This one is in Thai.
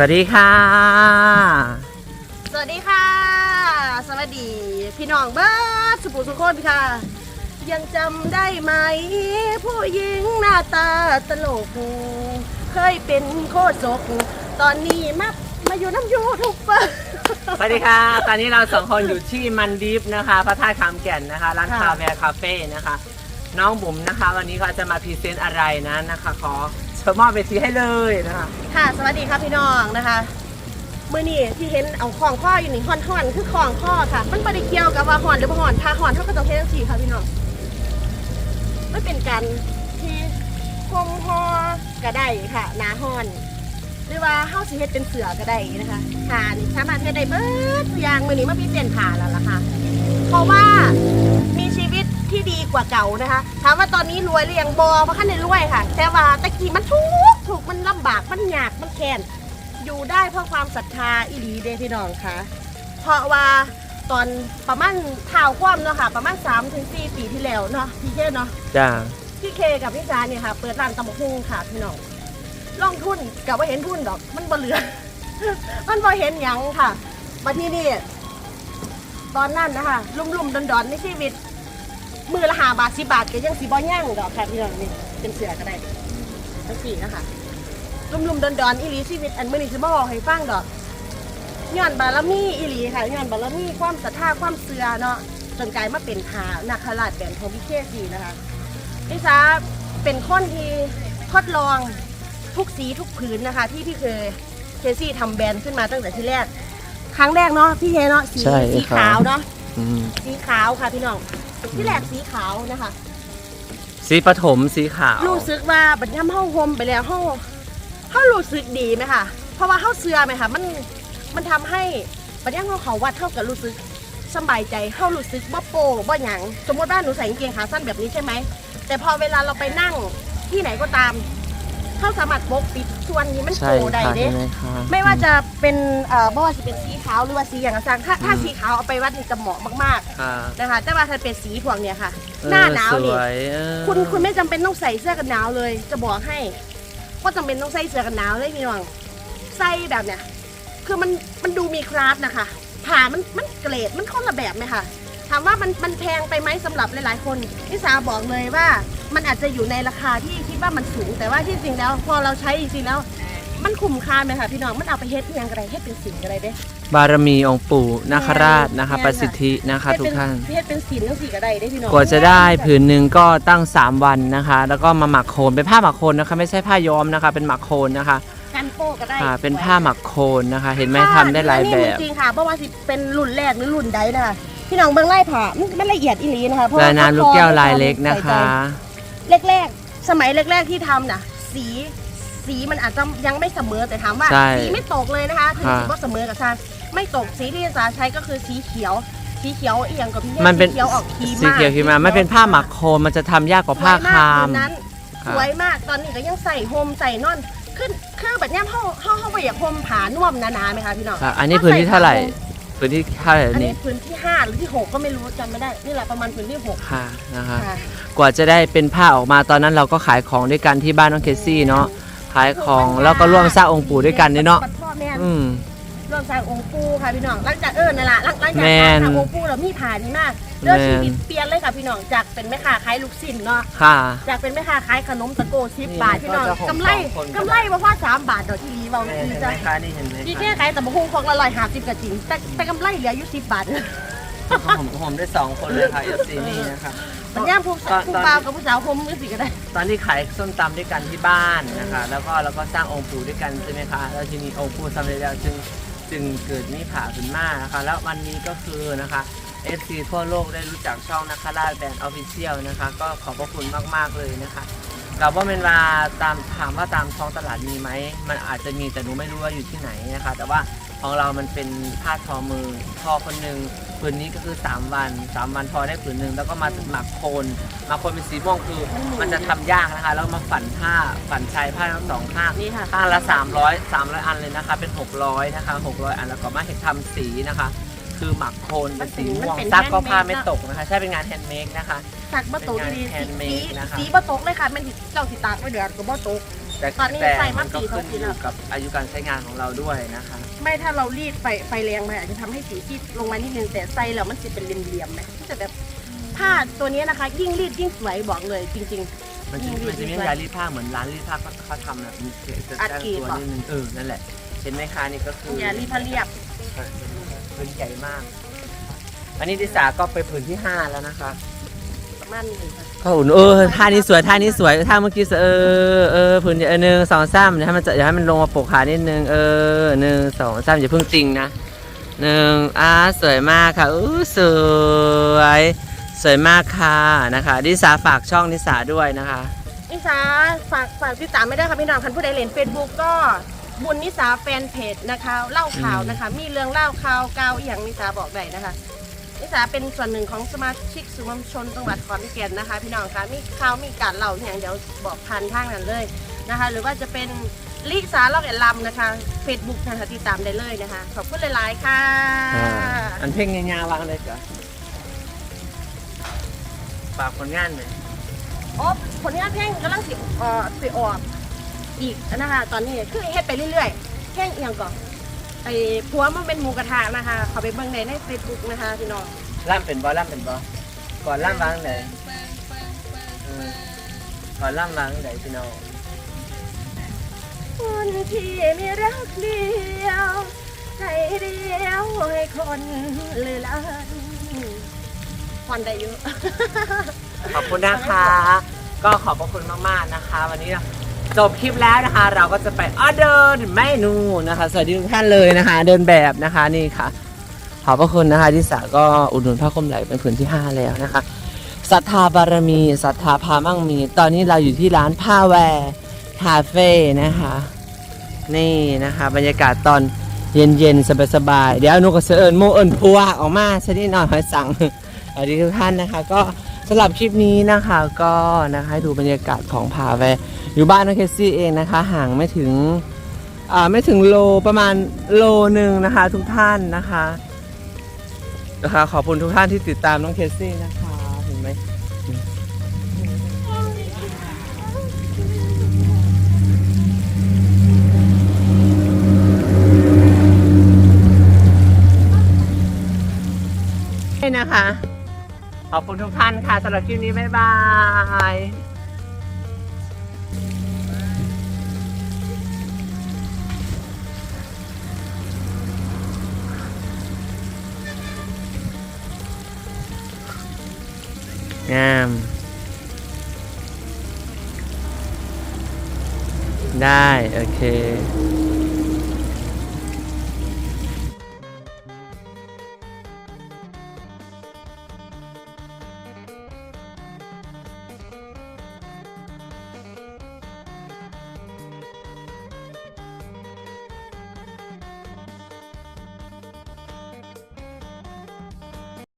สวัสดีค่ะ สวัสดีค่ะ สวัสดี พี่น้องเบิร์ดสุภูสุคนค่ะ ยังจำได้ไหม ผู้หญิงหน้าตาตลก เคยเป็นโคตรกตอนนี้มามาอยู่น้ำยูทูบเบอร์ สวัสดีค่ะ ตอนนี้เราสองคนอยู่ที่มันดิฟนะคะ พระธาตุคำแก่นนะคะ ร้านค่ะ คาเฟ่คาเฟ่นะคะ น้องบุ๋มนะคะ วันนี้ก็จะมาพรีเซนต์อะไรนะนะคะ ขอ เชิญมอบเวทีให้เลยนะคะ ค่ะ สวัสดีค่ะพี่น้องนะคะ มื่อนี้ที่เห็นเอาของข้ออยู่นี่ห่อนห่อนคือของข้อค่ะ มันไม่ได้เกี่ยวกับว่าห่อนหรือบ่ห่อนถ้าห่อนเท่ากับต้องเททั้งสี่ค่ะพี่น้องมันเป็นการที่คงห่อกระได้ค่ะหนาห่อน หรือว่าเฮาสิเฮ็ดเป็นเสือกระได้นะคะค่ะนี่สามารถเฮ็ดได้เบิดทุกอย่างมื้อนี้มาพิเศษค่ะแล้วล่ะค่ะ เพราะว่ามี ที่ดีกว่าเก่านะคะถามว่าตอนนี้รวยหรือยังบอเพราะขั้นในรวยค่ะ แต่ว่าตะกี้มันทุกข์ถูกข์มันลำบากมันยากมันแค้นอยู่ได้เพราะความศรัทธาอิลีเดพี่น้องค่ะ เพราะว่าตอนประมาณข่าวความเนาะค่ะ ประมาณ3ถึง4ปีที่แล้วเนาะพี่เคเนาะจ้าพี่เคกับพี่จาเนี่ยค่ะ เปิดร้านตำบักหุ่งค่ะพี่น้องลงทุนกับว่าเห็นทุนดอก มันบ่เหลือ มันบ่เห็นหยังค่ะมาที่นี่ตอนนั้นนะคะลุ่มๆดอนๆในชีวิต มือละหาบาทสิบาทก็ยังสีบ่ย่างดอกค่ะพี่น้องนี่เป็นเสือก็ได้ทั้งสี่นะคะลุ่มๆดอนๆอีหลีชีวิตอันมื่อนี้สิบ่บอกให้ฟังดอกย้อนบารมีอีหลีค่ะย้อนบารมีความศรัทธาความเสือเนาะจนกลายมาเป็นทานาคราชแบนทองพิเคสีนะคะนิสาเป็นคนที่ทดลองทุกสีทุกผืนนะคะ ที่พี่เคยเคซี่ทำแบรนด์ขึ้นมาตั้งแต่ที่แรก ครั้งแรกเนาะพี่เคเนาะสีใช่สีครับขาวเนาะ อืมสีขาวค่ะพี่น้องที่แรกสีขาวนะคะสีปฐมสีขาว รู้สึกว่าบัดย่ำห้องโฮมไปแล้วห้องเขารู้สึกดีไหมคะเพราะว่าเขาเสือไหมคะมันมันทำให้บัดย่ำห้องเขาวัดเท่ากับรู้สึกสำบายใจเขารู้สึกบ่โปบ่หยังสมมติว่าหนูใส่กางเกงขาสั้นแบบนี้ใช่ไหมแต่พอเวลาเราไปนั่งที่ไหนก็ตาม เขาสามารถปกปิดส่วนนี้มันใช่โปได้ค่ะเด้ใช่ไหมคะไม่ว่าจะเป็นเอ่อไม่ว่าจะเป็นสีขาวหรือว่าสีอย่างกระซังถ้าถ้าอืมสีขาวเอาไปวัดนี่จะเหมาะมากค่ะๆนะคะ แต่ว่าถ้าเป็นสีพวกเนี้ยค่ะเออหน้าหนาวสนี่วยเออคุณคุณไม่จำเป็นต้องใส่เสื้อกันหนาวเลย จะบอกให้ก็จำเป็นต้องใส่เสื้อกันหนาวเลยพี่น้องใส่แบบเนี้ยคือมันมันดูมีคราฟนะคะผ่ามันมันเกรดมันคนละแบบไหมคะ ถามว่ามันมันแพงไปไหมสำหรับหลายๆ คนนิสาบอกเลยว่ามันอาจจะอยู่ในราคาที่คิดว่ามันสูง แต่ว่าที่จริงแล้วพอเราใช้จริงๆแล้ว มันคุ้มค่าไหมคะพี่น้องมันเอาไปเฮ็ดอิหยังอะไรเฮ็ดเป็นสินอะไรเด้บารมีองค์ปู่นาคราชนะคะแม่นค่ะประสิทธินะคะเฮ็ดทุกเป็นท่านเฮ็ดเป็นสินทั้งสี่ก็ได้ได้พี่น้องกว่าจะได้ผืนหนึ่งก็ตั้ง 3 วันนะคะ แล้วก็มาหมักโคนเป็นผ้าหมักโคนนะคะ ไม่ใช่ผ้าย้อมนะคะ เป็นหมักโคนนะคะกันโป้ก็ได้ค่ะเป็นผ้าหมักโคนนะคะ เห็นไหมทำได้หลายแบบจริงๆค่ะเพราะว่าสิเป็นรุ่นแรกหรือรุ่นใดนะคะ พี่น้องเบิ่งไล่ผ่ามันมันละเอียดอีหลีนะคะเพราะลาว่ายน้ำลูกแก้วลายเล็กนะคะ แรกๆ สมัยแรก ๆที่ทำน่ะ สีสีมันอาจจะยังไม่เสมอแต่ถามว่า ใช่สีไม่ตกเลยนะคะถึงค่ะสีว่าเสมอกับชาไม่ตกสีที่สาใช้ก็คือสีเขียว สีเขียวเอียงกับพี่มันเป็น สีเขียวออกครีมสีเขียวขีมามันเป็นผ้าหมักโคนมันจะทำยากกว่าผ้าคามสวยกผืนนั้นค่ะสวยมากตอนนี้ก็ยังใส่โฮมใส่นอนขึ้นคือแบบเนี้ยเขาเขาเขาไปอยากโฮมผาน่วมหนาๆไหมคะพี่น้องค่ะอันนี้พื้นที่เท่าไหร่ พื้นที่เท่าไหร่อันนี่นี้พื้นที่5หรือที่6ก็ไม่รู้จำไม่ได้นี่แหละประมาณพื้นที่6ค่ะนะคะ ค่ะกว่าจะได้เป็นผ้าออกมาตอนนั้นเราก็ขายของด้วยกันที่บ้านน้องเคซี่เนาะขายของแล้วก็ร่วมสร้างองค์ปู่ด้วยกันเนี่ยเนาะพ่อแม่อืม ร่วมสร้างองค์ปู่ค่ะพี่น้องหลังจากเออนั่นแหละหลังหลังจากแม่น สร้างองค์ปู่แล้วมีผ่านนี่มาก เรื่องแม่นชีวิตเปลี่ยนเลยค่ะพี่น้องจากเป็นแม่ค้าขายลูกชิ้นเนาะค่ะ จากเป็นแม่ค้าขายขนมตะโกสิบนี่บาทพี่น้องก็จะหกกำไรสองคนก็กำไรมาว่าสามบาทดอกที่รีเบาเห็ดีนไหมจ้ะคะนี่เห็นไหมพี่แค่คะขายแต่บะฮุงของละร้อยห้าสิบกะจริงแต่แต่กำไรเหลืออยู่สิบบาทผมผมได้สองคนเลยค่ะเอฟซีนี่นะคะมันย่างผู้ตอนผู้ตอนบ่าวกับผู้สาวผมมือสิก็ได้ ตอนที่ขายส้มตำด้วยกันที่บ้านนะคะ แล้วก็แล้วก็สร้างองค์ปู่ด้วยกันใช่ไหมคะแล้วทีนี้องค์ปู่สำเร็จแล้วจึงจึงเกิดมีผ่าขึ้นมานะคะ แล้ววันนี้ก็คือนะคะ FC ทั่วโลกได้รู้จักช่องนะคะราชแบรนด์ออฟฟิเชียลนะคะ ก็ขอบพระคุณมาก ๆ เลยนะคะกับว่าเป็นว่าตามถามว่าตามท้องตลาดมีไหม มันอาจจะมีแต่หนูไม่รู้ว่าอยู่ที่ไหนนะคะ แต่ว่าของเรามันเป็นผ้าทอมือทอคนหนึ่งผืนนี้ก็คือ 3 วัน 3 วันทอได้ผืนหนึ่งแล้วก็มาหมักโคนหมักโคนเป็นสีม่วงคือมันจะทำยากนะคะ แล้วมาฝันผ้าฝันชายผ้าทั้งสองข้างนี่ค่ะข้างละ 300 300 อันเลยนะคะ เป็น 600 นะคะ 600 อันแล้วก็มาเห็นทำสีนะคะ คือหมักโคนเป็นสีม่วงมันเป็นซักก็ handmade ผ้าไม่ตกนะคะ ใช่เป็นงานแฮนด์เมดนะคะ สักบะโตกเป็นงานดีสี handmade นะคะ สีบะโตกเลยค่ะมันสิเจ้าสิตากไม่เดือดกับบะโตก แต่ตอนนี้แต่ใส่มามันก็ปีสอขึ้งนปีอแล้ว ยู่กับอายุการใช้งานของเราด้วยนะคะ ไม่ถ้าเรารีดไฟไฟแรงไปอาจจะทำให้สีที่ลงมานิดนึงแต่ไส้แล้วมันจะเป็นเหลี่ยมๆไหมแต่แบบผ้าตัวนี้นะคะ ยิ่งรีดยิ่งสวยบอกเลยจริง มันจะยิ่งรีดมันจะมียิ่งสวยยารีดผ้าเหมือนร้านรีดผ้าเขาเขาทำนะมีจะอัดตั้งกรีดตัวเหรอ นิดนึงเออนั่นแหละเห็นไหมคะนี่ก็คือๆ อย่ารีดผ้าเรียบ พื้นใหญ่มาก อันนี้ดิสาก็ไปผืนที่ห้าแล้วนะคะประมาณนี้ค่ะก็อุ่นเออท่านี้สวยท่านี้สวยท่าเมื่อกี้สวยเออเออผืนใหญ่เออหนึ่งสองสามเดี๋ยวให้มันจะเดี๋ยวให้มันลงมาปกขานิดนึงเออหนึ่งสองสามอย่าเพิ่งติงนะหนึ่งอ่าสวยมากค่ะอู้สวย สวยมากค่ะนะคะดิสาฝากช่องดิสาด้วยนะคะ นิสาฝากฝากติดตามไม่ได้ค่ะพี่น้องคันผู้ใดเล่นเฟซบุ๊กก็ บุญนิสาแฟนเพจนะคะเล่าข่าวนะคะ มีเรื่องเล่าข่าวเกาวอหย่างนิสาบอกได้นะคะ นิสาเป็นส่วนหนึ่งของสมาชิกสื่อมวลชนจังหวัดขอนแก่นนะคะ พี่น้องคะมีข่าวมีการเล่าอย่างเดี๋ยวบอกพันทางนั้นเลยนะคะ หรือว่าจะเป็นลิสาเล่าแอนลำนะคะเฟซบุ๊กนะคะติดตามได้เลยนะคะ ขอบคุณหลายๆค่ะอ่าอันเพลงยาวๆวางเลยจ้ะฝากผลงานหน่อยโอ้ผลงานเพลงกำลังสิเอ่อสิออก อีกนะคะ ตอนนี้คือเฮ็ดไปเรื่อยๆเพลงเอียงก่อนไอ้ผัวมันเป็นหมูกระทะนะคะ เขาไปเบิ่งในในเฟซบุ๊กนะคะพี่น้องล่ำเป็นบอล่ำเป็นบอก่อนล่ำวางไหนอืมก่อนล่ำวางไหนพี่น้องคนที่มีรักเดียวใจเดียวให้คนลือลันควันได้เยอะ ขอบคุณนะคะ ก็ขอบพระคุณมากๆนะคะ วันนี้ จบคลิปแล้วนะคะ เราก็จะไปออเดินเมนูนะคะ สวัสดีทุกท่านเลยนะคะ เดินแบบนะคะนี่ค่ะ ขอบพระคุณนะคะที่สาก็อุดหนุนผ้าคลุมไหลเป็นผืนที่ 5 แล้วนะคะศรัทธาบารมีศรัทธาพามั่งมี ตอนนี้เราอยู่ที่ร้านผ้าแวร์คาเฟ่นะคะ นี่นะคะ บรรยากาศตอนเย็นๆ สบายๆ เดี๋ยวนุก็เสเอิญโมเอิญพัวออกมาชนิดหน่อยหอยสั่งสวัสดีทุกท่านนะคะ ก็สำหรับคลิปนี้นะคะก็นะคะดูบรรยากาศของผาแวร์ อยู่บ้านน้องเคสซี่เองนะคะ ห่างไม่ถึงอ่าไม่ถึงโลประมาณโลหนึ่งนะคะ ทุกท่านนะคะนะคะขอบคุณทุกท่านที่ติดตามน้องเคสซี่นะคะเห็นไหมนะคะ ขอบคุณทุกท่านค่ะสำหรับคลิปนี้ บ๊ายบาย งามได้ โอเค